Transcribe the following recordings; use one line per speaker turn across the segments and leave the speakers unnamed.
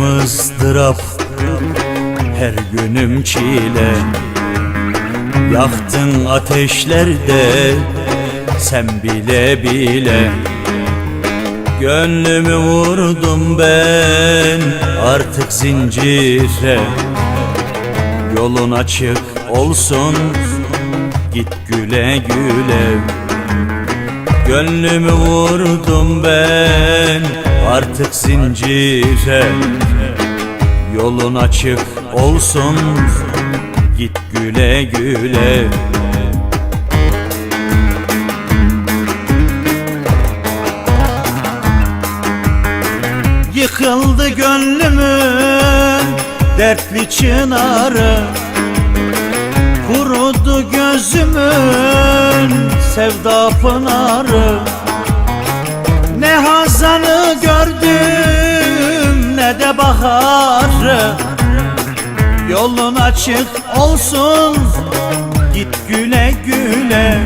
ızdırap Her günüm çile. Yaktın ateşlerde Sen bile bile. Gönlümü vurdum ben Artık zincire. Yolun açık olsun Git güle güle. Gönlümü vurdum ben Artık zincire Yolun açık olsun. Git güle güle. Yıkıldı gönlümün dertli çınarı. Kurudu gözümün sevda pınarı. Ne hazanı baharı. Yolun açık olsun git güle güle.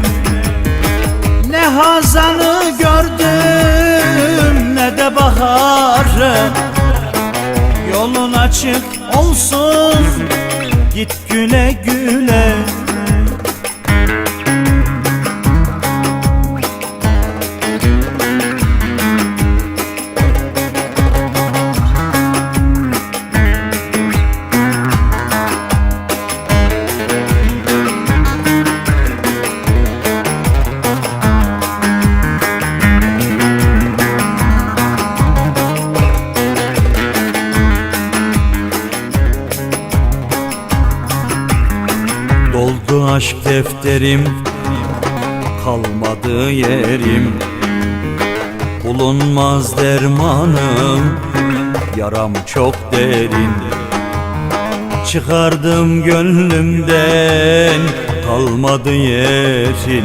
Ne hazanı gördüm ne de baharı. Yolun açık olsun git güle güle aşk defterim Kalmadı yerim. Bulunmaz dermanım Yaram çok derin. Çıkardım gönlümden Kalmadı yerin.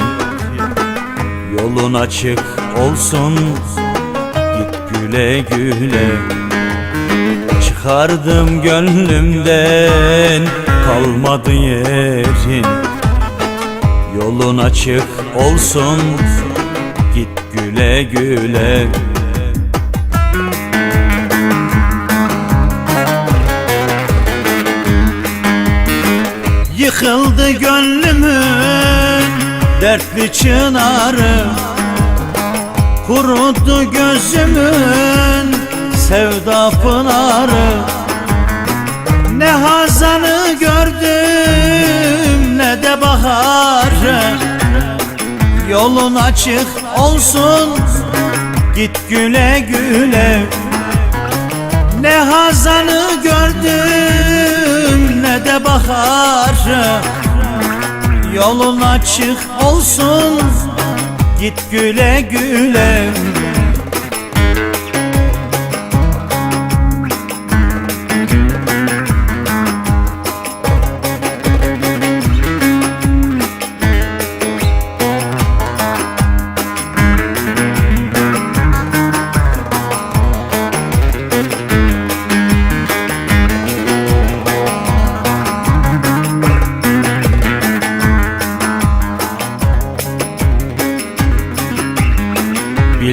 Yolun açık olsun Git güle güle. Çıkardım gönlümden kalmadı yerin Yolun açık olsun git güle güle. Yıkıldı gönlümün dertli çınarı Kurudu gözümün sevda pınarı. Ne hazanı gördüm ne de baharı Yolun açık olsun git güle güle. Ne hazanı gördüm ne de baharı Yolun açık olsun git güle güle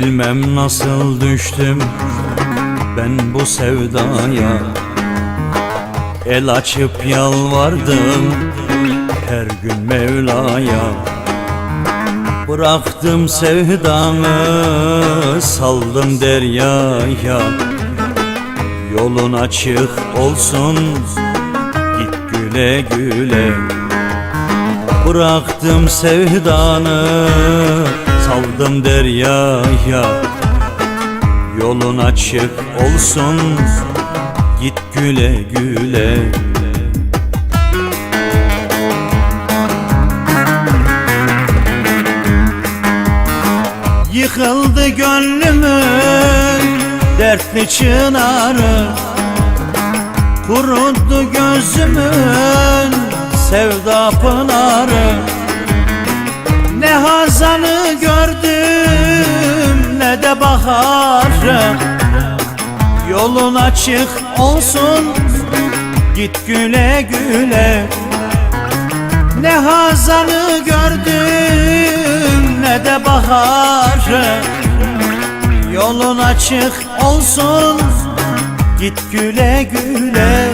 Bilmem nasıl düştüm ben bu sevdaya. El açıp yalvardım her gün Mevla'ya. Bıraktım sevdamı saldım deryaya. Yolun açık olsun git güle güle. Bıraktım sevdanı saldım deryaya Yolun açık olsun. Git güle güle. Yıkıldı gönlümün dertli çınarı. Kurudu gözümün sevda pınarı ne de baharı Yolun açık olsun git güle güle. Ne hazanı gördüm ne de baharı. Yolun açık olsun Git güle güle